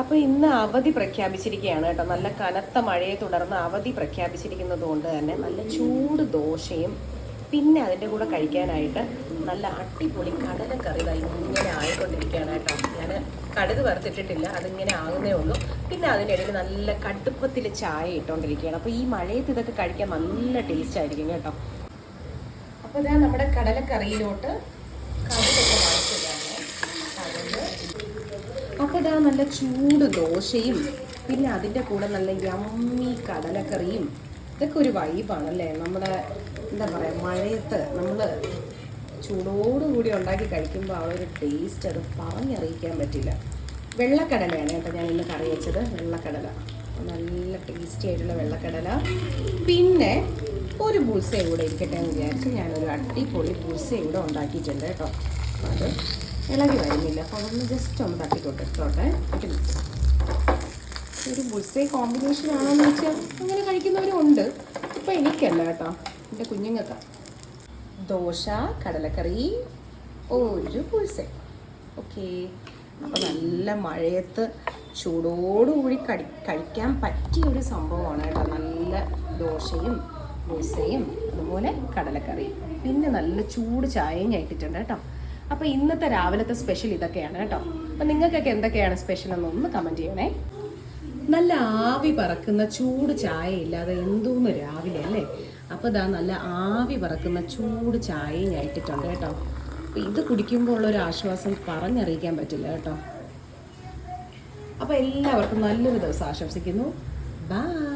അപ്പോൾ ഇന്ന് അവധി പ്രഖ്യാപിച്ചിരിക്കുകയാണ് കേട്ടോ. നല്ല കനത്ത മഴയെ തുടർന്ന് അവധി പ്രഖ്യാപിച്ചിരിക്കുന്നത് കൊണ്ട് തന്നെ നല്ല ചൂട് ദോശയും പിന്നെ അതിന്റെ കൂടെ കഴിക്കാനായിട്ട് നല്ല അടിപൊളി കടലക്കറി ഇങ്ങനെ ആയിക്കൊണ്ടിരിക്കുകയാണ് കേട്ടോ. ഞാൻ കടുക് വറുത്തിട്ടിട്ടില്ല അതിങ്ങനെ ആകുന്നേ ഉള്ളൂ. പിന്നെ അതിനിടയിൽ നല്ല കടുപ്പത്തിൽ ചായ ഇട്ടുകൊണ്ടിരിക്കുകയാണ് അപ്പോൾ ഈ മഴയത്ത് ഇതൊക്കെ കഴിക്കാൻ നല്ല ടേസ്റ്റ് ആയിരിക്കും കേട്ടോ. അപ്പോൾ ഇതാ നമ്മുടെ കടലക്കറിയിലോട്ട് അപ്പോൾ ഇതാ നല്ല ചൂട് ദോശയും പിന്നെ അതിന്റെ കൂടെ നല്ല യമ്മി കടലക്കറിയും. ഇതൊക്കെ ഒരു വൈബാണല്ലേ നമ്മുടെ എന്താ പറയുക മഴയത്ത് നമ്മൾ ചൂടോടുകൂടി ഉണ്ടാക്കി കഴിക്കുമ്പോൾ ആ ഒരു ടേസ്റ്റ് അത് പറഞ്ഞറിയിക്കാൻ പറ്റില്ല. വെള്ളക്കടലയാണ് കേട്ടോ ഞാൻ ഇന്ന് കറി വെച്ചത് വെള്ളക്കടല. നല്ല ടേസ്റ്റി ആയിട്ടുള്ള വെള്ളക്കടല. പിന്നെ ഒരു ബുൾസയും കൂടെ ഇരിക്കട്ടെ എന്ന് വിചാരിച്ച് ഞാനൊരു അടിപൊളി ബുൾസയും കൂടെ ഉണ്ടാക്കിയിട്ടുണ്ട് കേട്ടോ. അത് ഇളകി വരുന്നില്ല. അപ്പോൾ അതൊന്ന് ജസ്റ്റ് ഒന്ന് തട്ടിക്കൊട്ടിട്ടോട്ടെ ഒരു ബുൾസേ എന്ന് വെച്ചാൽ അങ്ങനെ കഴിക്കുന്നവരും ഉണ്ട് ഇപ്പം എനിക്കല്ല കേട്ടോ. എന്റെ കുഞ്ഞുങ്ങൾക്ക്. ദോശ കടലക്കറി ഒരു ബുൾസേ. ഓക്കെ. അപ്പം നല്ല മഴയത്ത് ചൂടോടുകൂടി കടി കഴിക്കാൻ പറ്റിയ ഒരു സംഭവമാണ് കേട്ടോ. നല്ല ദോശയും ബുൾസയും അതുപോലെ കടലക്കറി പിന്നെ നല്ല ചൂട് ചായയും കഴിക്കിട്ടുണ്ട് കേട്ടോ. അപ്പോൾ ഇന്നത്തെ രാവിലത്തെ സ്പെഷ്യൽ ഇതൊക്കെയാണ് കേട്ടോ. അപ്പോൾ നിങ്ങൾക്കൊക്കെ എന്തൊക്കെയാണ് സ്പെഷ്യൽ എന്നൊന്ന് കമന്റ് ചെയ്യണേ. നല്ല ആവി പറക്കുന്ന ചൂട് ചായ ഇല്ലാതെ എന്തോന്ന് രാവിലെ അല്ലേ? അപ്പോൾ ഇതാ നല്ല ആവി പറക്കുന്ന ചൂട് ചായയും ഞാൻ ഇട്ടിട്ടുണ്ട് കേട്ടോ. അപ്പോൾ ഇത് കുടിക്കുമ്പോൾ ഉള്ളൊരു ആശ്വാസം പറഞ്ഞറിയിക്കാൻ പറ്റില്ല കേട്ടോ. അപ്പോൾ എല്ലാവർക്കും നല്ലൊരു ദിവസം ആശംസിക്കുന്നു. ബൈ